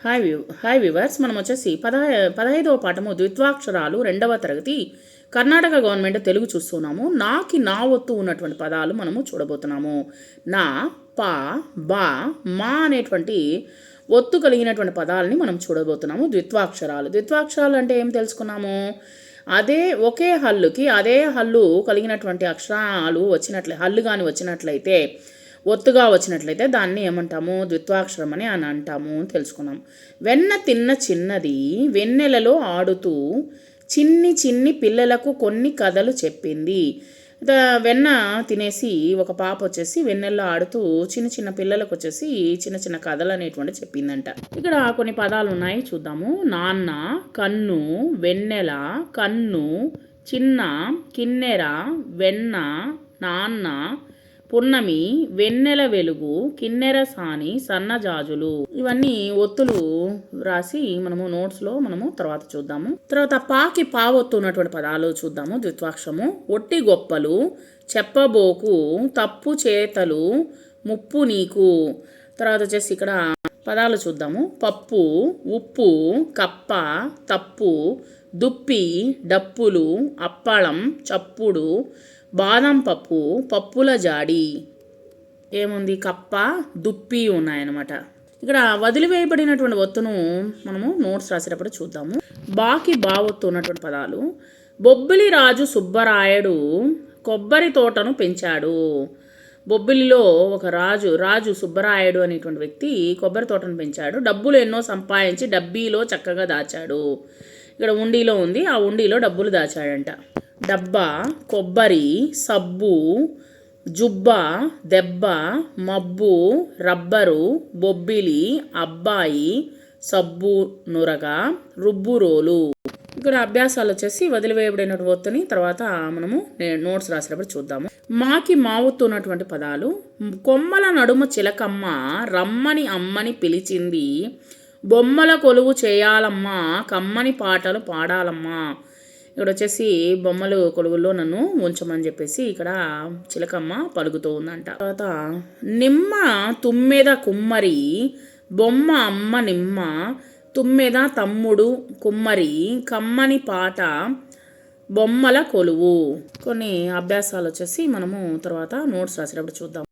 Hi view hi viewers మనం వచ్చేసి పదహ పదహైదవ పాఠము ద్విత్వాక్షరాలు రెండవ తరగతి కర్ణాటక గవర్నమెంట్ తెలుగు చూస్తున్నాము. నాకి నా ఒత్తు ఉన్నటువంటి పదాలు మనము చూడబోతున్నాము. నా పా బా మా అనేటువంటి ఒత్తు కలిగినటువంటి పదాలని మనం చూడబోతున్నాము ద్విత్వాక్షరాలు. ద్విత్వాక్షరాలు అంటే ఏం తెలుసుకున్నాము? అదే ఒకే హల్లుకి అదే హల్లు కలిగినటువంటి అక్షరాలు వచ్చినట్లే హల్లు కానీ వచ్చినట్లయితే ఒత్తుగా వచ్చినట్లయితే దాన్ని ఏమంటాము? ద్విత్వాక్షరం అని అని అంటాము అని తెలుసుకున్నాం. వెన్న తిన్న చిన్నది వెన్నెలలో ఆడుతూ చిన్ని చిన్ని పిల్లలకు కొన్ని కథలు చెప్పింది. వెన్న తినేసి ఒక పాప వచ్చేసి వెన్నెల్లో ఆడుతూ చిన్న చిన్న పిల్లలకు వచ్చేసి చిన్న చిన్న కథలు అనేటువంటి చెప్పిందంట. ఇక్కడ కొన్ని పదాలు ఉన్నాయి చూద్దాము. నాన్న కన్ను వెన్నెల కన్ను చిన్న కిన్నెర వెన్న నాన్న పున్నమి వెన్నెల వెలుగు కిన్నెర సాని సన్నజాజులు ఇవన్నీ ఒత్తులు రాసి మనము నోట్స్లో మనము తర్వాత చూద్దాము. తర్వాత పాకి పావొత్తు ఉన్నటువంటి పదాలు చూద్దాము. ద్విత్వాక్షము. ఒట్టి గొప్పలు చెప్పబోకు తప్పు చేతలు ముప్పు నీకు. తర్వాత వచ్చేసి ఇక్కడ పదాలు చూద్దాము. పప్పు ఉప్పు కప్ప తప్పు దుప్పి డప్పులు అప్పళం చప్పుడు బాదం పప్పు పప్పుల జాడి. ఏముంది? కప్ప దుప్పి ఉన్నాయన్నమాట. ఇక్కడ వదిలివేయబడినటువంటి ఒత్తును మనము నోట్స్ రాసేటప్పుడు చూద్దాము. బాకి బావొత్తు ఉన్నటువంటి పదాలు. బొబ్బిలి రాజు సుబ్బరాయుడు కొబ్బరి తోటను పెంచాడు. బొబ్బిలిలో ఒక రాజు రాజు సుబ్బరాయుడు అనేటువంటి వ్యక్తి కొబ్బరి తోటను పెంచాడు. డబ్బులు ఎన్నో సంపాదించి డబ్బీలో చక్కగా దాచాడు. ఇక్కడ ఉండిలో ఉంది ఆ ఉండిలో డబ్బులు దాచాడంట. డబ్బా కొబ్బరి సబ్బు జుబ్బ దెబ్బ మబ్బు రబ్బరు బొబ్బిలి అబ్బాయి సబ్బు నురగ రుబ్బురోలు ఇక్కడ అభ్యాసాలు వచ్చేసి వదిలివేయబడిన ఒత్తుని తర్వాత మనము నే- నోట్స్ రాసేటప్పుడు చూద్దాము. మాకి మావుతున్నటువంటి పదాలు కొమ్మల నడుమ చిలకమ్మ రమ్మని అమ్మని పిలిచింది బొమ్మల కొలువు చేయాలమ్మా కమ్మని పాటలు పాడాలమ్మా ఇక్కడ వచ్చేసి బొమ్మలు కొలువుల్లో నన్ను ఉంచమని చెప్పేసి ఇక్కడ చిలకమ్మ పలుకుతూ ఉందంట. తర్వాత నిమ్మ తుమ్మెద కుమ్మరి బొమ్మ అమ్మ నిమ్మ తుమ్మెద తమ్ముడు కుమ్మరి కమ్మని పాట బొమ్మల కొలువు. కొన్ని అభ్యాసాలు వచ్చేసి మనము తర్వాత నోట్స్ రాసేటప్పుడు చూద్దాం.